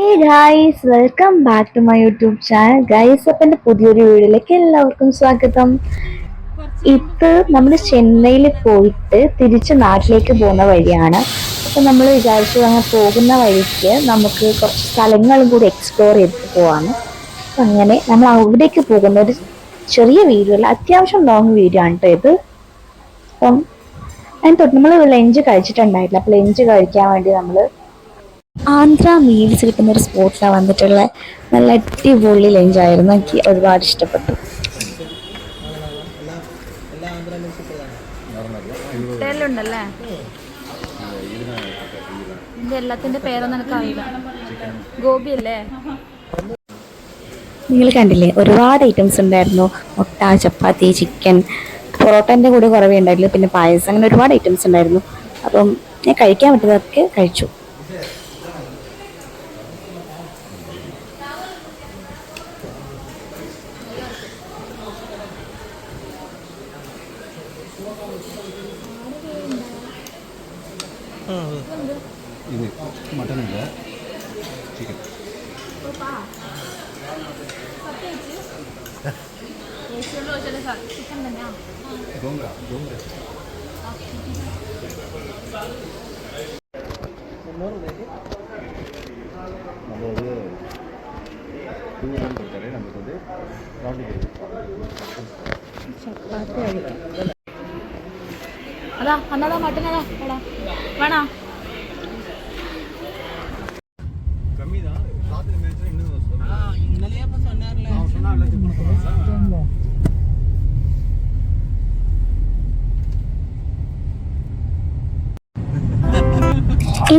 Hey guys welcome back to my YouTube channel guys അപ്പം എന്റെ പുതിയൊരു വീഡിയോയിലേക്ക് എല്ലാവർക്കും സ്വാഗതം. ഇത് നമ്മൾ ചെന്നൈയിൽ പോയിട്ട് തിരിച്ച് നാട്ടിലേക്ക് പോകുന്ന വഴിയാണ്. അപ്പം നമ്മൾ വിചാരിച്ചു അങ്ങനെ പോകുന്ന വഴിക്ക് നമുക്ക് കുറച്ച് സ്ഥലങ്ങളും കൂടി എക്സ്പ്ലോർ ചെയ്തിട്ട് പോവാണ്. അപ്പം അങ്ങനെ നമ്മൾ അവിടേക്ക് പോകുന്ന ഒരു ചെറിയ വീഡിയോ അല്ല അത്യാവശ്യം ലോങ് വീഡിയോ ആണ് കേട്ടോ ഇത്. അപ്പം അതിന് തൊട്ട് നമ്മൾ ലഞ്ച് കഴിച്ചിട്ടുണ്ടായിട്ടില്ല. അപ്പം ലഞ്ച് കഴിക്കാൻ വേണ്ടി നമ്മൾ ആന്ധ്ര മീൽസ് കിട്ടുന്ന ഒരു സ്പോട്ടിലാണ് വന്നിട്ടുള്ള. നല്ല അടിപൊളി ലഞ്ചായിരുന്നു എനിക്ക് ഒരുപാട് ഇഷ്ടപ്പെട്ടു. ഉണ്ടല്ലേ എല്ലാത്തിന്റെ പേരൊന്നും ഗോപി അല്ലേ? നിങ്ങൾ കണ്ടില്ലേ? ഒരുപാട് ഐറ്റംസ് ഉണ്ടായിരുന്നു. മുട്ട ചപ്പാത്തി ചിക്കൻ പൊറോട്ടന്റെ കൂടെ കുറവേ ഉണ്ടായിരുന്നു പിന്നെ പായസം അങ്ങനെ ഒരുപാട് ഐറ്റംസ് ഉണ്ടായിരുന്നു. അപ്പം ഞാൻ കഴിക്കാൻ പറ്റുന്നതൊക്കെ കഴിച്ചു ഇത് മട്ടനുണ്ട് ചിക്കൻ ഗോങ്ക ഗോങ്ക நம்ம ஒரு டூ ஹண்ட்ரட் கொடுத்தாலே நமக்கு வந்து சப்பாத்தி அடிக்கும் அதான் அண்ணாதான் மட்டன் அதான் வேணா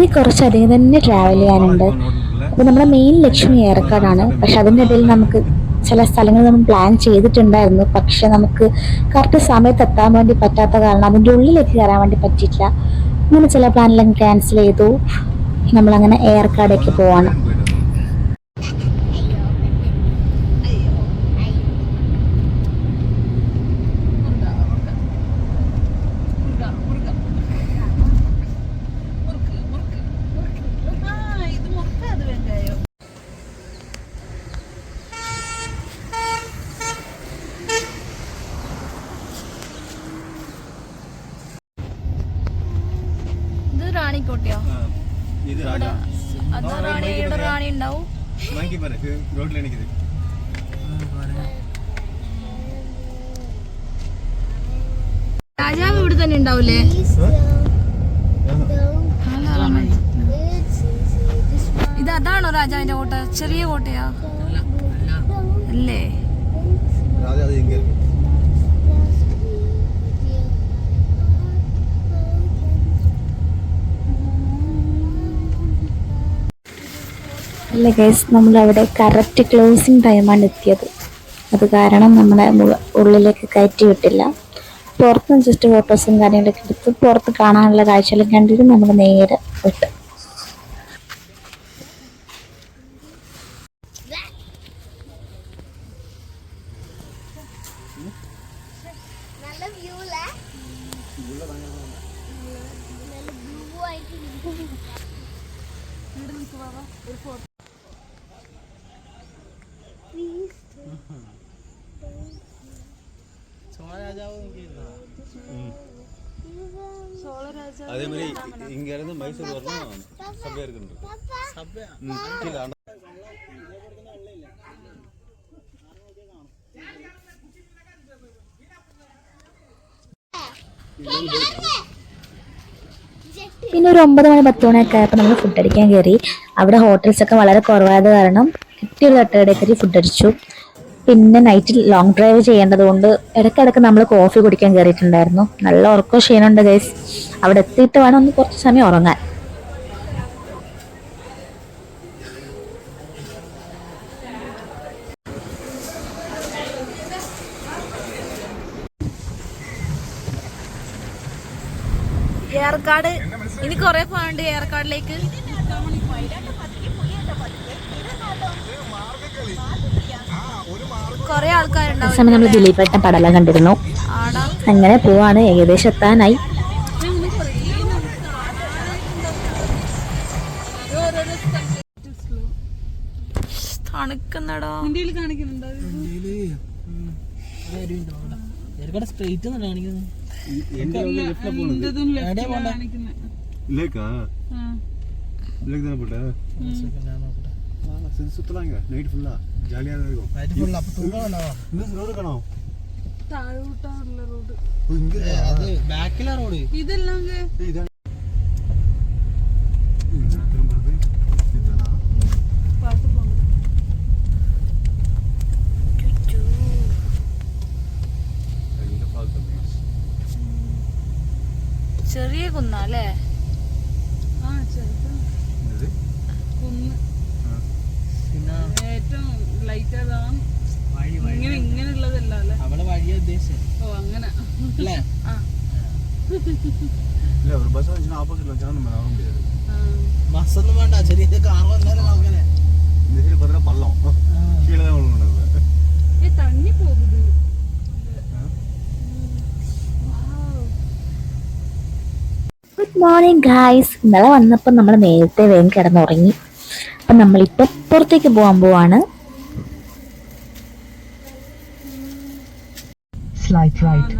ഇനി കുറച്ചധികം തന്നെ ട്രാവൽ ചെയ്യാനുണ്ട്. അപ്പോൾ നമ്മുടെ മെയിൻ ലക്ഷ്യം ഏറക്കാടാണ് പക്ഷെ അതിന്റെ ഇടയിൽ നമുക്ക് ചില സ്ഥലങ്ങൾ നമ്മൾ പ്ലാൻ ചെയ്തിട്ടുണ്ടായിരുന്നു. പക്ഷെ നമുക്ക് കറക്റ്റ് സമയത്ത് എത്താൻ വേണ്ടി പറ്റാത്ത കാരണം അതിന്റെ ഉള്ളിലേക്ക് കയറാൻ വേണ്ടി പറ്റിയിട്ടില്ല. അങ്ങനെ ചില പ്ലാനെല്ലാം ക്യാൻസൽ ചെയ്തു. നമ്മളങ്ങനെ ഏർക്കാടേക്ക് പോവാണ്. രാജാവിന്റെ കോട്ട ചെറിയ കോട്ടയാ? അല്ലേ? അല്ല ഗൈസ് നമ്മളവിടെ കറക്റ്റ് ക്ലോസിങ് ടൈമാണ് എത്തിയത്. അത് കാരണം നമ്മളെ ഉള്ളിലേക്ക് കയറ്റി വിട്ടില്ല. പുറത്തുനിന്ന് ജസ്റ്റ് ഫോട്ടോസും കാര്യങ്ങളൊക്കെ എടുത്ത് പുറത്ത് കാണാനുള്ള കാഴ്ചകളും കണ്ടിട്ട് നമ്മൾ നേരെ വിട്ടു. அதே மாதிரி இங்க இருந்து மைசூர் வரணும் சபையா இருக்கு கீழே ஆண்ட- പിന്നെ ഒരു ഒമ്പത് മണി പത്ത് മണിയൊക്കെ ആയപ്പോൾ നമ്മൾ ഫുഡ് അടിക്കാൻ കയറി അവിടെ ഹോട്ടൽസ് ഒക്കെ വളരെ കുറവായത് കാരണം കിട്ടിയൊരു തട്ടുകടയിൽ ഫുഡ് അടിച്ചു. പിന്നെ നൈറ്റിൽ ലോങ് ഡ്രൈവ് ചെയ്യേണ്ടത് കൊണ്ട് ഇടയ്ക്കിടയ്ക്ക് നമ്മൾ കോഫി കുടിക്കാൻ കയറിയിട്ടുണ്ടായിരുന്നു നല്ല ഉറക്കം ക്ഷീണമുണ്ട് ഗൈസ് അവിടെ എത്തിയിട്ട് വേണം ഒന്ന് കുറച്ച് സമയം ഉറങ്ങാൻ. ഏർക്കാട് ഇനി കൊറേ പോകാണ്ട് ഏർക്കാടിലേക്ക് കൊറേ ആ ആൾക്കാരുണ്ടാവും സമയം നമ്മൾ ദിലീപേട്ടൻ പടലം കണ്ടിരുന്നു. അങ്ങനെ പോവാണ് ഏകദേശം എത്താനായി. തണുക്കുന്നടാ. ഇന്ത്യയിൽ കാണിക്കുന്നുണ്ടോ? ജാലിയാ റോഡ് കാണോ റോഡ് ഇതെല്ലാം இல்ல ஒரு பஸ் வந்துச்சுன்னா ஆப்போசிட்ல வந்துச்சுன்னா நம்ம வர முடியாது ആ. ബസ്സൊന്നും വേണ്ട ചെറിയ കാർ വന്നാലും നോക്കണേ இந்த சைடு பார்த்தா பள்ளம் கீழே தான் விழுணும் நம்ம ഏ തണ്ണി പോകുന്നത് ഗുഡ് മോർണിംഗ് ഗായ്സ് ഇന്നലെ വന്നപ്പോൾ നമ്മൾ നേരത്തെ വേഗം കിടന്നുറങ്ങി അപ്പം നമ്മളിപ്പോൾ പുറത്തേക്ക് പോകാൻ പോവാണ് ആ നല്ല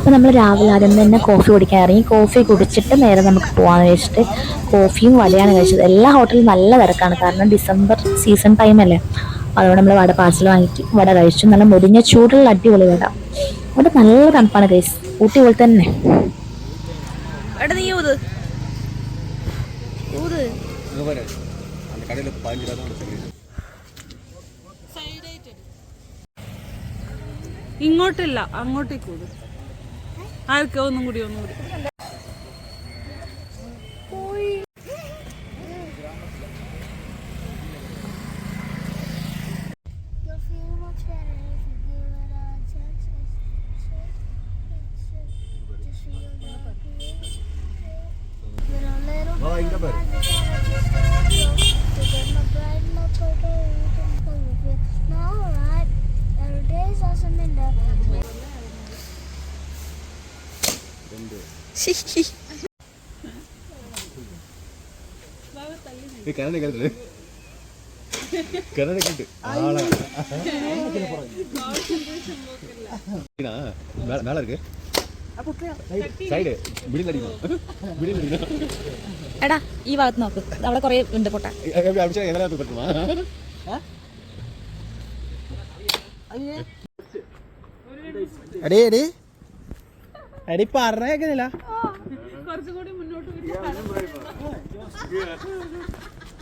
അപ്പോൾ നമ്മൾ രാവിലെ ആദ്യം തന്നെ കോഫി കുടിക്കാൻ ഇറങ്ങി. കോഫി കുടിച്ചിട്ട് നേരെ നമുക്ക് പോകാമെന്ന് വെച്ചിട്ട് കോഫിയും വലയാണ് കഴിച്ചത്. എല്ലാ ഹോട്ടലും നല്ല തിരക്കാണ്. കാരണം ഡിസംബർ സീസൺ ടൈമല്ലേ അതുകൊണ്ട് നമ്മൾ വട പാർസൽ വാങ്ങിയിട്ട് വട കഴിച്ചു. നല്ല മുരിഞ്ഞ ചൂടുള്ള അടിപൊളി വട. അവിടെ നല്ല തണുപ്പാണ് കഴിച്ചത് ഊട്ടി പോലെ തന്നെ ഇങ്ങോട്ടില്ല അങ്ങോട്ടേക്ക് പോകും ആർക്കാ ഒന്നും കൂടി ഒന്നും കൂടി. ஏய் கரடி கேட்டு கரடி கேட்டு ஆளா மேல மேல இருக்கு സൈഡ് ബിടി അടിക്കണം ബിടി അടിക്കണം എടാ ഈ ഭാഗത്ത് നോക്ക് അവിടെ കുറെ ഉണ്ട് പൊട്ട അടിച്ചാൽ എങ്ങനെ പറ്റുമാ എടേ എടേ എടി പറഞ്ഞേക്കുന്നില്ല കുറച്ചും കൂടി മുന്നോട്ട്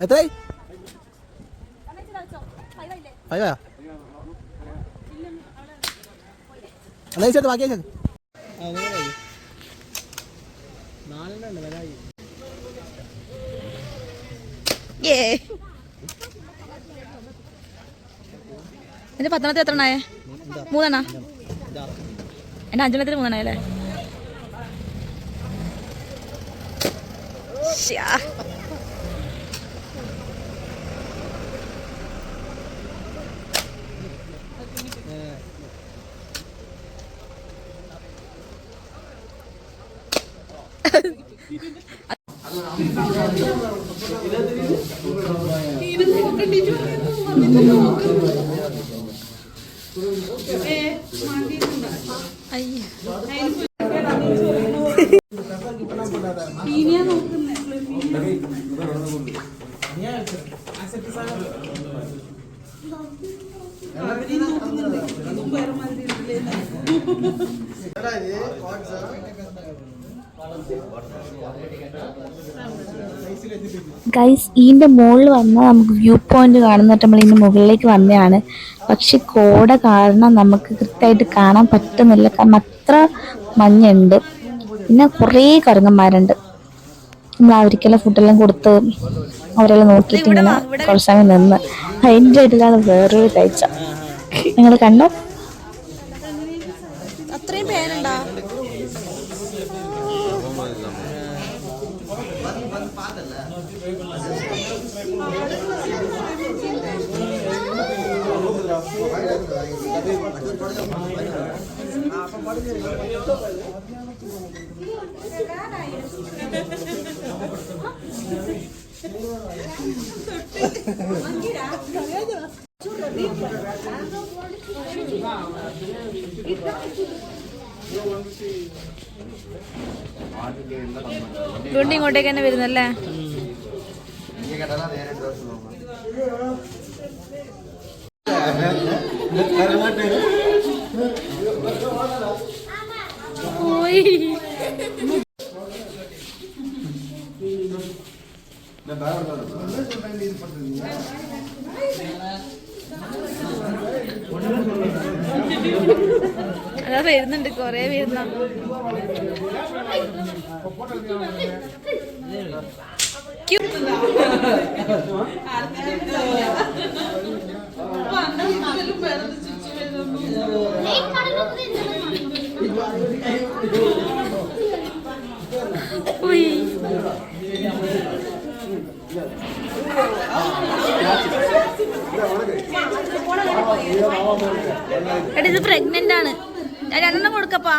എത്രയായി ഫൈവാ എന്നാ ചേട്ടൻ ബാക്കി ചേട്ടാ നാലെണ്ണ വരായി ഏ. എന്റെ പത്തനത്തിൽ എത്ര എണ്ണായേ? മൂന്നെണ്ണ? എന്റെ അഞ്ചെണ്ണത്തിൽ മൂന്നെണ്ണ അല്ലേ ശ്യാ. അയ്യ ഗൈസ് ഇതിന്റെ മുകളിൽ വന്നാൽ നമുക്ക് വ്യൂ പോയിന്റ് കാണുന്നിട്ട് നമ്മൾ ഇതിന്റെ മുകളിലേക്ക് വന്നതാണ്. പക്ഷെ കോട കാരണം നമുക്ക് കൃത്യമായിട്ട് കാണാൻ പറ്റുന്നില്ല. കാരണം അത്ര മഞ്ഞുണ്ട്. പിന്നെ കുറേ കറുങ്ങന്മാരുണ്ട്. നമ്മൾ അവർക്കെല്ലാം ഫുഡെല്ലാം കൊടുത്ത് അവരെല്ലാം നോക്കിയിട്ട് ഇങ്ങനെ കുറച്ച് സമയം നിന്ന്. അതിന്റെ ഇടയിലാണ് വേറൊരു കാഴ്ച നിങ്ങൾ കണ്ടോ? അത്രയും പേരുണ്ടാ? വീണ്ടും ഇങ്ങോട്ടേക്ക് തന്നെ വരുന്നല്ലേ? പോയി. അതാ വരുന്നുണ്ട് കൊറേ വരുന്ന. എടാ ഇത് പ്രഗ്നന്റ് ആണ്. ഞാൻ രണ്ടെണ്ണം കൊടുക്കപ്പാ.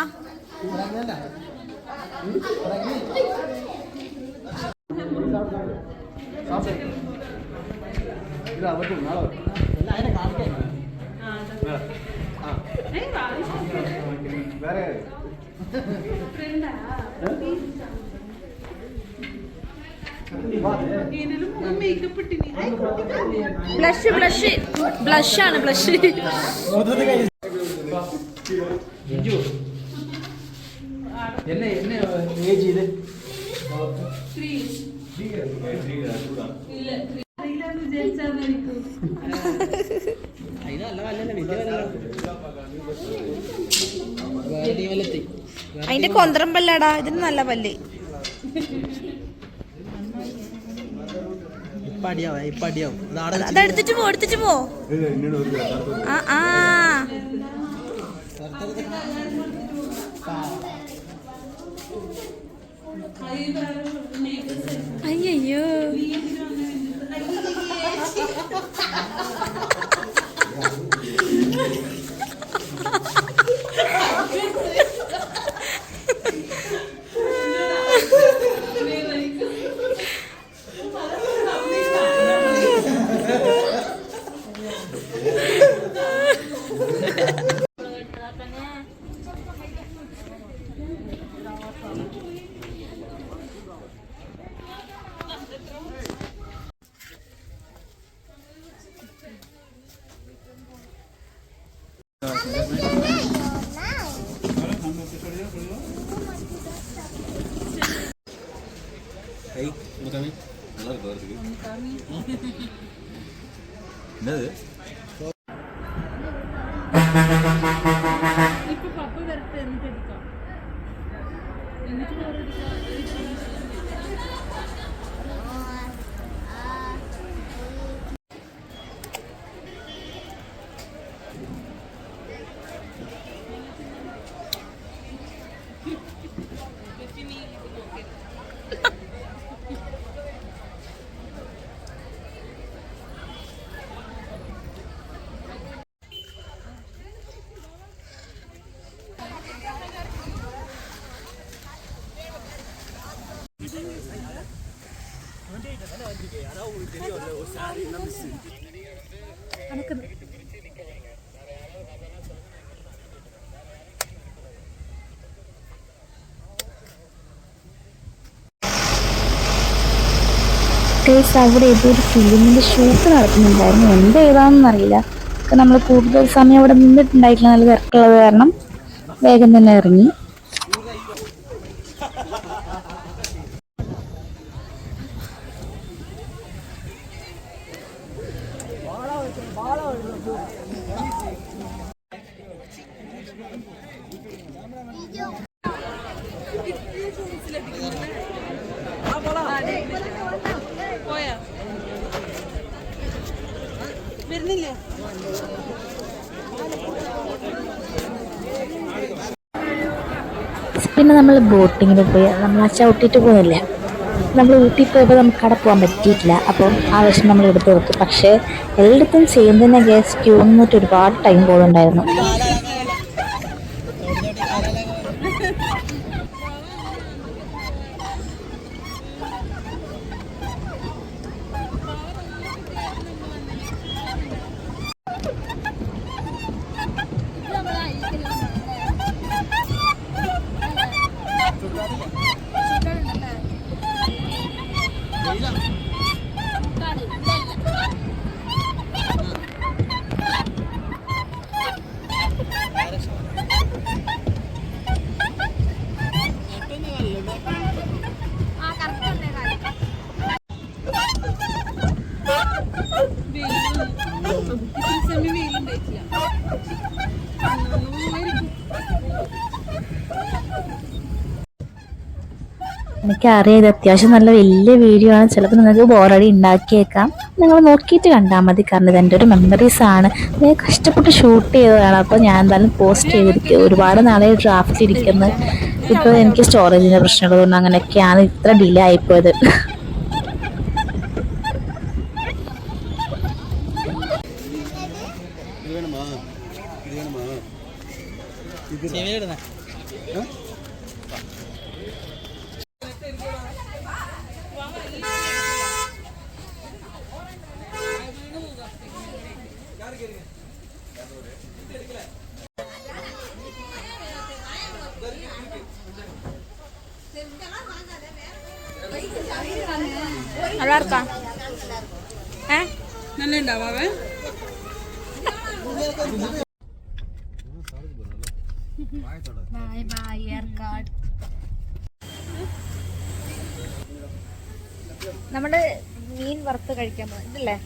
ബ്ലഷ് ബ്ലഷ് ബ്ലഷ് ആണ് ബ്ലഷ് അതിന്റെ കൊന്തരം പല്ലടാ ഇതിന് നല്ല പല്ല്. ഇപ്പൊ അടിയാവും ഇപ്പൊ അടിയാവും നാടൻ അത് എടുത്തിട്ട് പോ എടുത്തിട്ട് പോ. ആ ആ. അയ്യോ ஐ நல்லா இருக்கு என்னது? കേസ് അവിടെ ഏതോ ഒരു ഫിലിമിന്റെ ഷൂട്ട് നടക്കുന്നുണ്ടായിരുന്നു. എന്ത് ഏതാണെന്ന് അറിയില്ല. നമ്മൾ കൂടുതൽ സമയം അവിടെ നിന്നിട്ടുണ്ടായിട്ടില്ല. നല്ല തിരക്കുള്ളത് കാരണം വേഗം തന്നെ ഇറങ്ങി പോയാ വരുന്നില്ലേ പിന്നെ നമ്മൾ ബോട്ടിങ്ങിന് പോയി. നമ്മൾ ആ ചവിട്ടിയിട്ട് പോകുന്നില്ല നമ്മൾ ഊട്ടി പോയപ്പോൾ നമുക്ക് അവിടെ പോകാൻ പറ്റിയിട്ടില്ല. അപ്പോൾ ആ വിഷം നമ്മൾ എടുത്ത് കൊടുത്തു പക്ഷേ എല്ലായിടത്തും ചെയ്യുന്നതിനെ ഗ്യാസ് ക്യൂ നിന്നിട്ട് ഒരുപാട് ടൈം പോകുന്നുണ്ടായിരുന്നു എനിക്കറിയാം ഇത് അത്യാവശ്യം നല്ല വലിയ വീഡിയോ ആണ്. ചിലപ്പോൾ നിങ്ങൾക്ക് ബോറടി ഉണ്ടാക്കിയേക്കാം. നിങ്ങൾ നോക്കിയിട്ട് കണ്ടാൽ മതി. കാരണം ഇത് എന്റെ ഒരു മെമ്മറീസ് ആണ്. ഞാൻ കഷ്ടപ്പെട്ട് ഷൂട്ട് ചെയ്തതാണ്. അപ്പോൾ ഞാൻ എന്തായാലും പോസ്റ്റ് ചെയ്തിരിക്കും ഒരുപാട് നാളെ ഡ്രാഫ്റ്റ് ഇരിക്കുന്നത് ഇപ്പോൾ എനിക്ക് സ്റ്റോറേജിന്റെ പ്രശ്നമുള്ളതുകൊണ്ട് അങ്ങനെയൊക്കെയാണ് ഇത്ര ഡിലേ ആയിപ്പോയത് നമ്മൾ മീൻ വറുത്ത് കഴിക്കാൻ പോകുന്നത് ഇതല്ലേ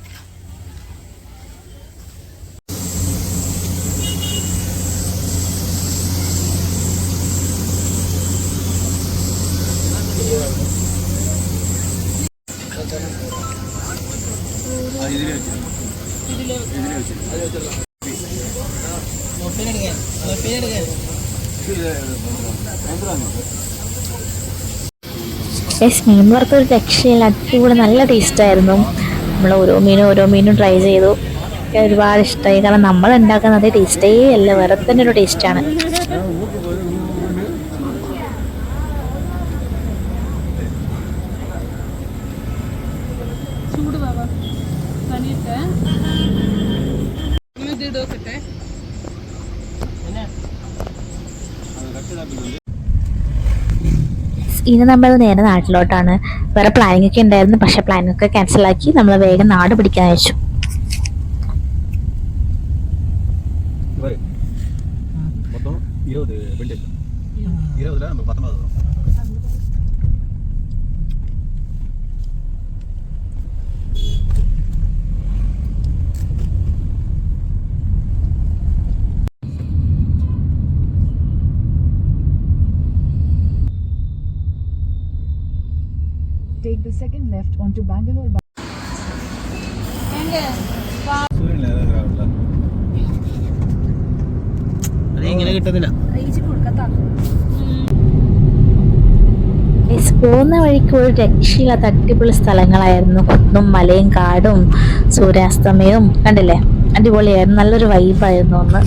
ആ ഇതിൽ വെച്ചു ഇതിൽ വെച്ചു മൊബൈലെടുക്കാൻ മൊബൈലെടുക്കാൻ യെസ് മീൻ വറുത്ത ഒരു രക്ഷയില്ല. അടിപൊളി നല്ല ടേസ്റ്റായിരുന്നു നമ്മൾ ഓരോ മീനും ഓരോ മീനും ട്രൈ ചെയ്തു. ഒരുപാട് ഇഷ്ടമായി കാരണം നമ്മൾ ഉണ്ടാക്കുന്ന അതേ ടേസ്റ്റേ അല്ല. വേറെ തന്നെ ഒരു ടേസ്റ്റാണ് ഇടോക്കട്ടെ ഇനി നമ്മൾ നേരെ നാട്ടിലോട്ടാണ്. വേറെ പ്ലാനിങ് ഒക്കെ ഉണ്ടായിരുന്നു പക്ഷെ പ്ലാനിങ് ഒക്കെ ക്യാൻസൽ ആക്കി നമ്മൾ വേഗം നാട് പിടിക്കാൻ അയച്ചു take the second left onto Bangalore. ഇങ്ങനെ കിട്ടുന്നില്ല. പോകുന്ന വഴിക്ക് ഒരു രക്ഷയില്ല തട്ടിപ്പുള്ള സ്ഥലങ്ങളായിരുന്നു. കുന്നും മലയും കാടും സൂര്യാസ്തമയവും കണ്ടില്ലേ? അടിപൊളിയായിരുന്നു. നല്ലൊരു വൈബായിരുന്നു ഒന്ന്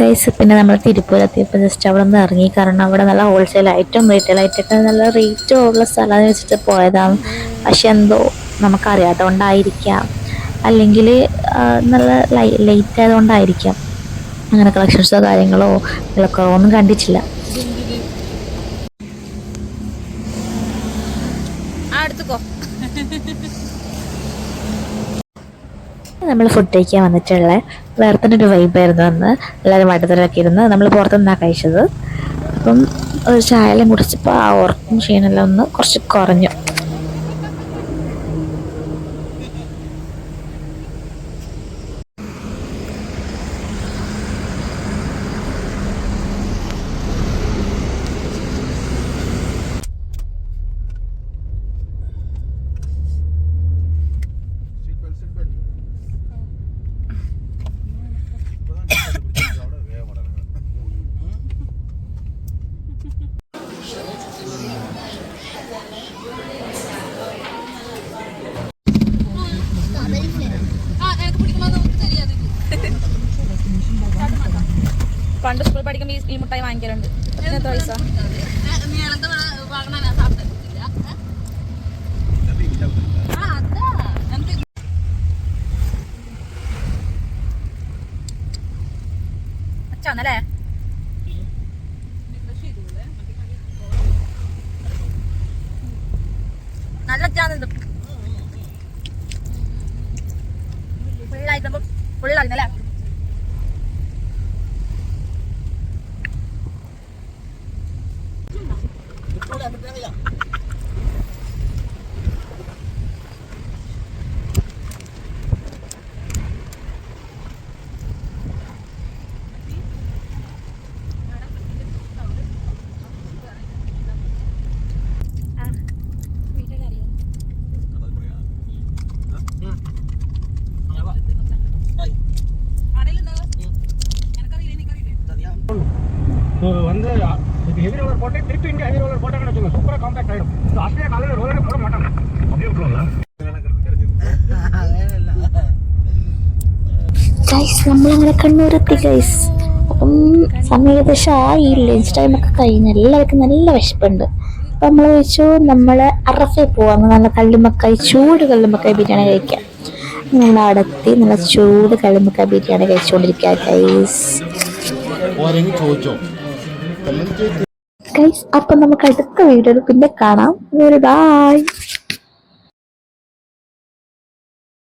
ഗൈസ് പിന്നെ നമ്മൾ തിരുപ്പൂർ എത്തിയപ്പോൾ ജസ്റ്റ് അവിടെ നിന്ന് ഇറങ്ങി. കാരണം അവിടെ നല്ല ഹോൾസെയിൽ ആയിട്ടും റീറ്റെയിൽ ആയിട്ടൊക്കെ നല്ല റേറ്റ് ഉള്ള സ്ഥലം വെച്ചിട്ട് പോയതാണ്. പക്ഷെ എന്തോ നമുക്കറിയാത്തതുകൊണ്ടായിരിക്കാം അല്ലെങ്കിൽ നല്ല ലൈ ലേറ്റ് ആയതുകൊണ്ടായിരിക്കാം അങ്ങനെ കളക്ഷൻസോ കാര്യങ്ങളോ വിലക്കുറവോ ഒന്നും കണ്ടിട്ടില്ല. നമ്മൾ ഫുഡ് കഴിക്കാൻ വന്നിട്ടുള്ള. വേറെ ഒരു വൈബായിരുന്നു അന്ന്. എല്ലാവരും വട്ടത്തിലൊക്കെ ഇരുന്ന് നമ്മൾ പുറത്തുനിന്നാണ് കഴിച്ചത്. അപ്പം ഒരു ചായ എല്ലാം കുടിച്ചപ്പോൾ ആ ഉറക്കം ക്ഷീണമെല്ലാം ഒന്ന് കുറച്ച് കുറഞ്ഞു. ഈ- ഈ മുട്ടായി വാങ്ങിക്കലുണ്ട് എത്ര പൈസ? അച്ഛന്നല്ലേ வந்து இப்போ ஹெவி ரோலர் போட்டு திருப்பி இங்கே ஹெவி ரோலர் போட்டாங்கன்னு வச்சுக்கோங்க சூப்பராக காம்பேக்ட் ஆகிடும் ஆஸ்திரேலியா காலையில் ரோலரே போட மாட்டாங்க அப்படியே விட்டுருவாங்களா ഗൈസ് നമ്മളങ്ങനെ കണ്ണൂരെത്തി ഗൈസ് അപ്പം സമയം ഏകദേശം ആയി ലഞ്ച് ടൈമൊക്കെ കഴിഞ്ഞ് എല്ലാവർക്കും നല്ല വിശപ്പുണ്ട് അപ്പം നമ്മൾ വെച്ചു നമ്മൾ അറഫെ പോവാന്ന് നല്ല കല്ലുമ്മക്കായി ചൂട് കല്ലുമ്മക്കായി ബിരിയാണി കഴിക്കാം നമ്മൾ അടത്തി നല്ല ചൂട് കല്ലുമ്മക്കായി ബിരിയാണി കഴിച്ചുകൊണ്ടിരിക്കുക ഗൈസ് ഗൈസ് അപ്പം നമുക്ക് അടുത്ത വീഡിയോയിൽ പിന്നെ കാണാം. ബൈ